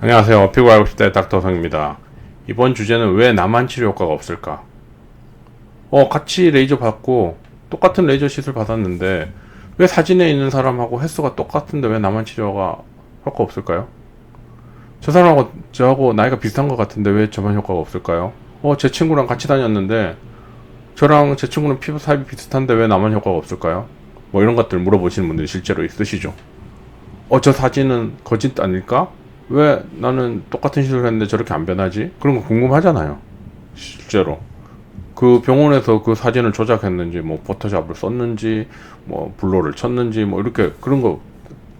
안녕하세요. 피부 알고 싶다의 닥터성입니다. 이번 주제는 왜 나만 치료 효과가 없을까? 어, 같이 레이저 받고 똑같은 레이저 시술 받았는데 왜 사진에 있는 사람하고 횟수가 똑같은데 왜 나만 치료가 효과 없을까요? 저 사람하고 저하고 나이가 비슷한 것 같은데 왜 저만 효과가 없을까요? 어, 제 친구랑 같이 다녔는데 저랑 제 친구는 피부 타입이 비슷한데 왜 나만 효과가 없을까요? 뭐 이런 것들 물어보시는 분들이 실제로 있으시죠. 어, 저 사진은 거짓 아닐까? 왜 나는 똑같은 시술을 했는데 저렇게 안 변하지? 그런 거 궁금하잖아요. 실제로. 그 병원에서 그 사진을 조작했는지, 뭐, 포토샵을 썼는지, 뭐, 블러를 쳤는지, 뭐, 이렇게 그런 거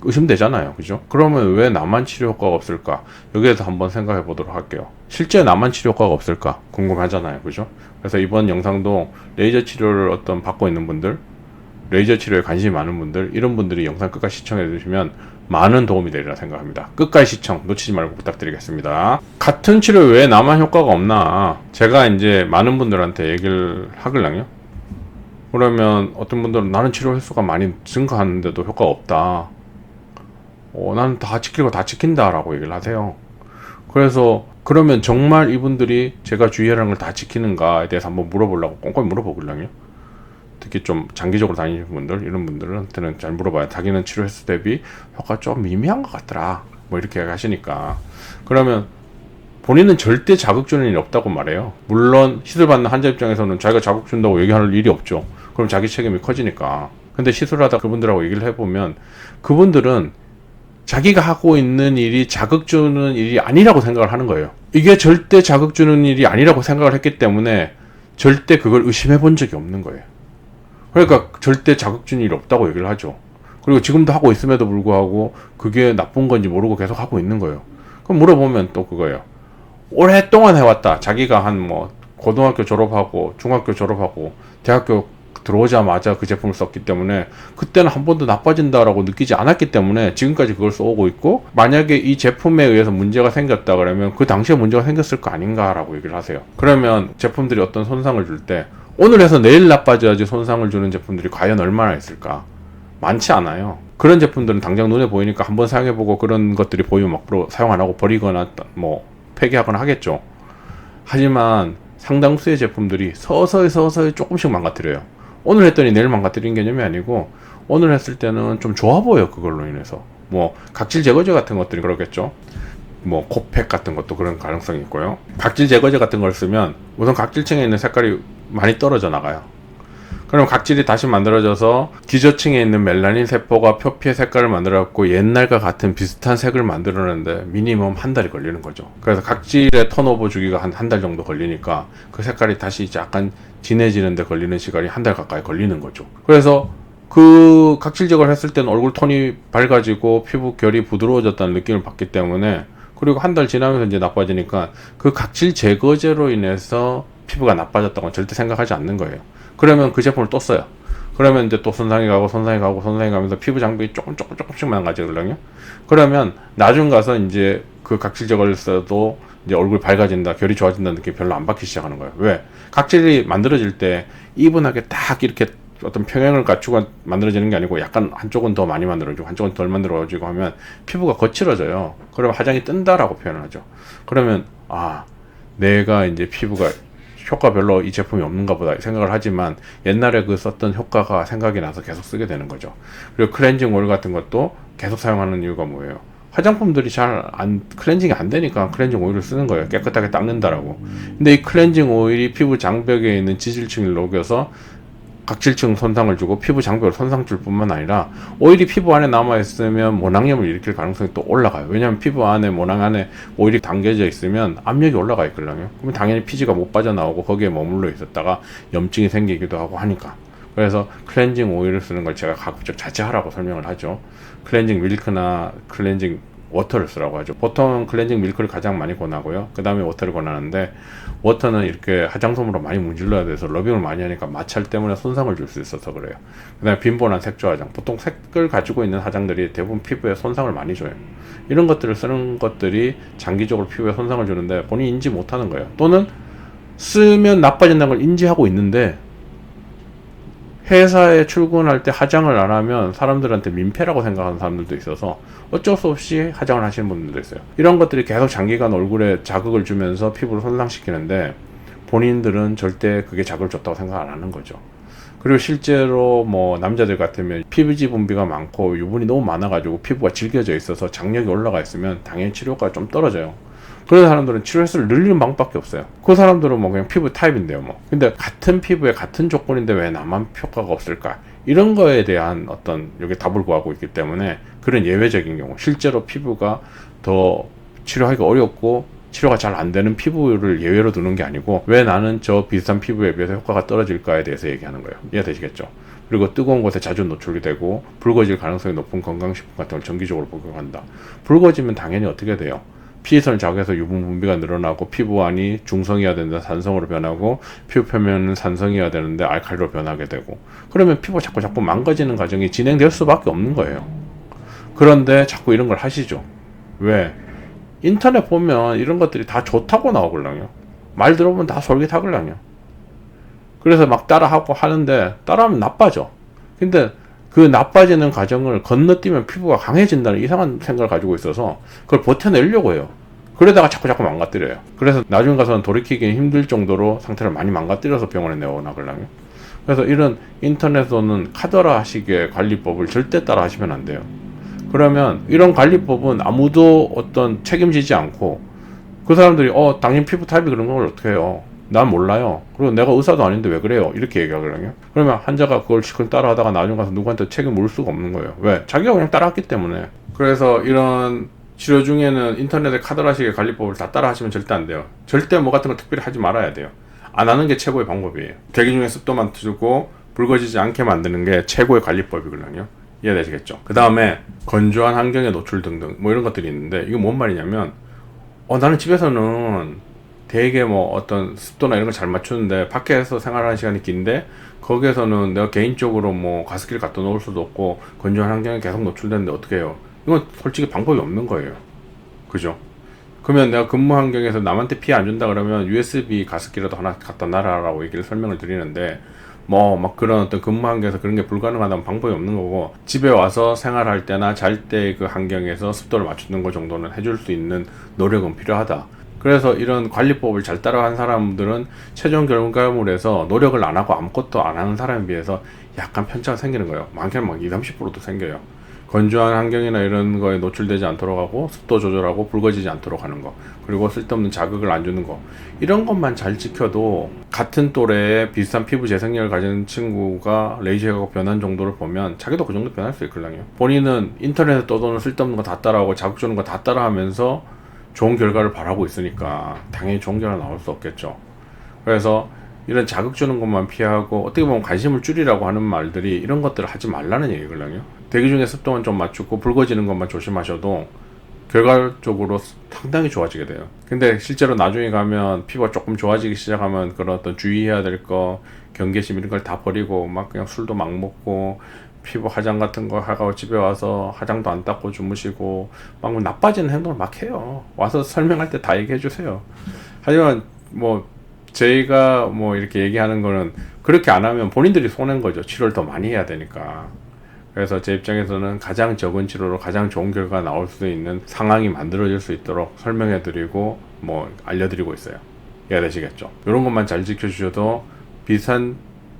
의심되잖아요. 그죠? 그러면 왜 나만 치료 효과가 없을까? 여기에 대해서 한번 생각해 보도록 할게요. 실제 나만 치료 효과가 없을까? 궁금하잖아요. 그죠? 그래서 이번 영상도 레이저 치료를 어떤 받고 있는 분들, 레이저 치료에 관심이 많은 분들, 이런 분들이 영상 끝까지 시청해 주시면 많은 도움이 되리라 생각합니다. 끝까지 시청 놓치지 말고 부탁드리겠습니다. 같은 치료 왜 나만 효과가 없나? 제가 이제 많은 분들한테 얘기를 하길랑요. 그러면 어떤 분들은 나는 치료 횟수가 많이 증가하는데도 효과가 없다. 어, 나는 다 지키고 다 지킨다라고 얘기를 하세요. 그래서 그러면 정말 이분들이 제가 주의하라는 걸 다 지키는가에 대해서 한번 물어보려고 꼼꼼히 물어보길랑요. 특히 좀 장기적으로 다니는 분들 이런 분들한테는 잘 물어봐요. 자기는 치료 횟수 대비 효과 좀 미미한 것 같더라. 뭐 이렇게 하시니까 그러면 본인은 절대 자극 주는 일이 없다고 말해요. 물론 시술 받는 환자 입장에서는 자기가 자극 준다고 얘기할 일이 없죠. 그럼 자기 책임이 커지니까. 근데 시술하다 그분들하고 얘기를 해보면 그분들은 자기가 하고 있는 일이 자극 주는 일이 아니라고 생각을 하는 거예요. 이게 절대 자극 주는 일이 아니라고 생각을 했기 때문에 절대 그걸 의심해 본 적이 없는 거예요. 그러니까 절대 자극 주는 일이 없다고 얘기를 하죠. 그리고 지금도 하고 있음에도 불구하고 그게 나쁜 건지 모르고 계속 하고 있는 거예요. 그럼 물어보면 또 그거예요. 오랫동안 해왔다. 자기가 한 뭐 고등학교 졸업하고 중학교 졸업하고 대학교 들어오자마자 그 제품을 썼기 때문에 그때는 한 번도 나빠진다라고 느끼지 않았기 때문에 지금까지 그걸 써오고 있고 만약에 이 제품에 의해서 문제가 생겼다 그러면 그 당시에 문제가 생겼을 거 아닌가라고 얘기를 하세요. 그러면 제품들이 어떤 손상을 줄 때 오늘 해서 내일 나빠져야지 손상을 주는 제품들이 과연 얼마나 있을까? 많지 않아요. 그런 제품들은 당장 눈에 보이니까 한번 사용해보고 그런 것들이 보이면 막 사용 안 하고 버리거나 뭐 폐기하거나 하겠죠. 하지만 상당수의 제품들이 서서히 서서히 조금씩 망가뜨려요. 오늘 했더니 내일 망가뜨린 개념이 아니고 오늘 했을 때는 좀 좋아 보여 그걸로 인해서 뭐 각질 제거제 같은 것들이 그렇겠죠. 뭐 코팩 같은 것도 그런 가능성이 있고요. 각질 제거제 같은 걸 쓰면 우선 각질층에 있는 색깔이 많이 떨어져 나가요. 그럼 각질이 다시 만들어져서 기저층에 있는 멜라닌 세포가 표피의 색깔을 만들어갖고 옛날과 같은 비슷한 색을 만들어내는데 미니멈 한 달이 걸리는 거죠. 그래서 각질의 턴오버 주기가 한 한 달 정도 걸리니까 그 색깔이 다시 이제 약간 진해지는데 걸리는 시간이 한 달 가까이 걸리는 거죠. 그래서 그 각질 제거를 했을 때는 얼굴 톤이 밝아지고 피부 결이 부드러워졌다는 느낌을 받기 때문에 그리고 한 달 지나면서 이제 나빠지니까 그 각질 제거제로 인해서 피부가 나빠졌다고 절대 생각하지 않는 거예요. 그러면 그 제품을 또 써요. 그러면 이제 또 손상이 가고 손상이 가고 손상이 가면서 피부 장벽이 조금 조금 조금씩 망가지거든요. 그러면 나중 가서 이제 그 각질 제거를 써도 이제 얼굴 밝아진다, 결이 좋아진다는 느낌이 별로 안 받기 시작하는 거예요. 왜? 각질이 만들어질 때 이분하게 딱 이렇게 어떤 평행을 갖추고 만들어지는 게 아니고 약간 한쪽은 더 많이 만들어지고 한쪽은 덜 만들어지고 하면 피부가 거칠어져요. 그러면 화장이 뜬다라고 표현을 하죠. 그러면 아 내가 이제 피부가 효과 별로 이 제품이 없는가 보다 생각을 하지만 옛날에 그 썼던 효과가 생각이 나서 계속 쓰게 되는 거죠. 그리고 클렌징 오일 같은 것도 계속 사용하는 이유가 뭐예요? 화장품들이 잘 안 클렌징이 안 되니까 클렌징 오일을 쓰는 거예요. 깨끗하게 닦는다라고. 근데 이 클렌징 오일이 피부 장벽에 있는 지질층을 녹여서 각질층 손상을 주고 피부 장벽을 손상 줄 뿐만 아니라 오일이 피부 안에 남아 있으면 모낭염을 일으킬 가능성이 또 올라가요. 왜냐하면 피부 안에 모낭 안에 오일이 담겨져 있으면 압력이 올라가 있거든요. 그러면 당연히 피지가 못 빠져나오고 거기에 머물러 있었다가 염증이 생기기도 하고 하니까. 그래서 클렌징 오일을 쓰는 걸 제가 가급적 자제하라고 설명을 하죠. 클렌징 밀크나 클렌징 워터를 쓰라고 하죠. 보통 클렌징 밀크를 가장 많이 권하고요. 그 다음에 워터를 권하는데 워터는 이렇게 화장솜으로 많이 문질러야 돼서 러빙을 많이 하니까 마찰 때문에 손상을 줄 수 있어서 그래요. 그 다음에 빈번한 색조 화장. 보통 색을 가지고 있는 화장들이 대부분 피부에 손상을 많이 줘요. 이런 것들을 쓰는 것들이 장기적으로 피부에 손상을 주는데 본인이 인지 못하는 거예요. 또는 쓰면 나빠진다는 걸 인지하고 있는데 회사에 출근할 때 화장을 안 하면 사람들한테 민폐라고 생각하는 사람들도 있어서 어쩔 수 없이 화장을 하시는 분들도 있어요. 이런 것들이 계속 장기간 얼굴에 자극을 주면서 피부를 손상시키는데 본인들은 절대 그게 자극을 줬다고 생각 안 하는 거죠. 그리고 실제로 뭐 남자들 같으면 피부지 분비가 많고 유분이 너무 많아가지고 피부가 질겨져 있어서 장력이 올라가 있으면 당연히 치료가 좀 떨어져요. 그런 사람들은 치료 횟수를 늘리는 방법밖에 없어요. 그 사람들은 뭐 그냥 피부 타입인데요, 뭐. 근데 같은 피부에 같은 조건인데 왜 나만 효과가 없을까? 이런 거에 대한 어떤 여기 답을 구하고 있기 때문에 그런 예외적인 경우, 실제로 피부가 더 치료하기가 어렵고 치료가 잘 안 되는 피부를 예외로 두는 게 아니고 왜 나는 저 비슷한 피부에 비해서 효과가 떨어질까에 대해서 얘기하는 거예요. 이해되시겠죠? 그리고 뜨거운 곳에 자주 노출이 되고 붉어질 가능성이 높은 건강식품 같은 걸 정기적으로 복용한다. 붉어지면 당연히 어떻게 돼요? 피해선을 자극해서 유분 분비가 늘어나고 피부 안이 중성이어야 된다 산성으로 변하고 피부 표면은 산성이어야 되는데 알칼리로 변하게 되고 그러면 피부가 자꾸 자꾸 망가지는 과정이 진행될 수밖에 없는 거예요. 그런데 자꾸 이런 걸 하시죠. 왜? 인터넷 보면 이런 것들이 다 좋다고 나오걸랑요. 말 들어보면 다 솔깃하걸랑요. 그래서 막 따라하고 하는데 따라하면 나빠져. 근데 그 나빠지는 과정을 건너뛰면 피부가 강해진다는 이상한 생각을 가지고 있어서 그걸 버텨내려고 해요. 그러다가 자꾸 자꾸 망가뜨려요. 그래서 나중에 가서는 돌이키기 힘들 정도로 상태를 많이 망가뜨려서 병원에 내어나걸랑요. 그래서 이런 인터넷에서는 카더라 식의 관리법을 절대 따라 하시면 안 돼요. 그러면 이런 관리법은 아무도 어떤 책임지지 않고 그 사람들이 어 당신 피부 타입이 그런 걸 어떻게 해요? 난 몰라요. 그리고 내가 의사도 아닌데 왜 그래요? 이렇게 얘기하거든요. 그러면 환자가 그걸 시끌 따라하다가 나중에 가서 누구한테 책임 물 수가 없는 거예요. 왜? 자기가 그냥 따라했기 때문에. 그래서 이런 치료 중에는 인터넷의 카더라식의 관리법을 다 따라 하시면 절대 안 돼요. 절대 뭐 같은 거 특별히 하지 말아야 돼요. 안 하는 게 최고의 방법이에요. 대기 중에 습도만 주고 붉어지지 않게 만드는 게 최고의 관리법이거든요. 이해되시겠죠? 그 다음에 건조한 환경에 노출 등등 뭐 이런 것들이 있는데 이거 뭔 말이냐면 어 나는 집에서는 되게 뭐 어떤 습도나 이런 걸 잘 맞추는데 밖에서 생활하는 시간이 긴데 거기에서는 내가 개인적으로 뭐 가습기를 갖다 놓을 수도 없고 건조한 환경에 계속 노출되는데 어떻게 해요? 이건 솔직히 방법이 없는 거예요. 그죠? 그러면 내가 근무 환경에서 남한테 피해 안 준다 그러면 USB 가습기라도 하나 갖다 놔라라고 얘기를 설명을 드리는데 뭐 막 그런 어떤 근무 환경에서 그런 게 불가능하다면 방법이 없는 거고 집에 와서 생활할 때나 잘 때 그 환경에서 습도를 맞추는 것 정도는 해줄 수 있는 노력은 필요하다. 그래서 이런 관리법을 잘 따라한 사람들은 최종 결과물에서 노력을 안 하고 아무것도 안 하는 사람에 비해서 약간 편차가 생기는 거예요. 많게는 막 20, 30%도 생겨요. 건조한 환경이나 이런 거에 노출되지 않도록 하고 습도 조절하고 붉어지지 않도록 하는 거 그리고 쓸데없는 자극을 안 주는 거 이런 것만 잘 지켜도 같은 또래의 비슷한 피부 재생력을 가진 친구가 레이저가 변한 정도를 보면 자기도 그 정도 변할 수 있거든요 본인은 인터넷에 떠도는 쓸데없는 거 다 따라하고 자극 주는 거 다 따라하면서 좋은 결과를 바라고 있으니까 당연히 좋은 결과 나올 수 없겠죠 그래서 이런 자극 주는 것만 피하고 어떻게 보면 관심을 줄이라고 하는 말들이 이런 것들을 하지 말라는 얘기거든요. 대기 중에 습도만 좀 맞추고 붉어지는 것만 조심하셔도 결과적으로 상당히 좋아지게 돼요. 근데 실제로 나중에 가면 피부가 조금 좋아지기 시작하면 그런 어떤 주의해야 될 거, 경계심 이런 걸 다 버리고 막 그냥 술도 막 먹고 피부 화장 같은 거 하고 집에 와서 화장도 안 닦고 주무시고 막 나빠지는 행동을 막 해요. 와서 설명할 때 다 얘기해 주세요. 하지만 뭐 저희가 뭐 이렇게 얘기하는 거는 그렇게 안 하면 본인들이 손해인 거죠. 치료를 더 많이 해야 되니까. 그래서 제 입장에서는 가장 적은 치료로 가장 좋은 결과가 나올 수 있는 상황이 만들어질 수 있도록 설명해 드리고 뭐 알려드리고 있어요. 이해되시겠죠? 이런 것만 잘 지켜주셔도 비슷한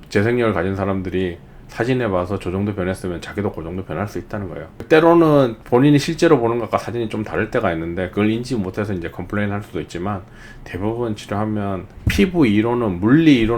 재생력을 가진 사람들이 사진에 봐서 저 정도 변했으면 자기도 그 정도 변할 수 있다는 거예요. 때로는 본인이 실제로 보는 것과 사진이 좀 다를 때가 있는데 그걸 인지 못해서 이제 컴플레인 할 수도 있지만 대부분 치료하면 피부 이론은 물리 이론을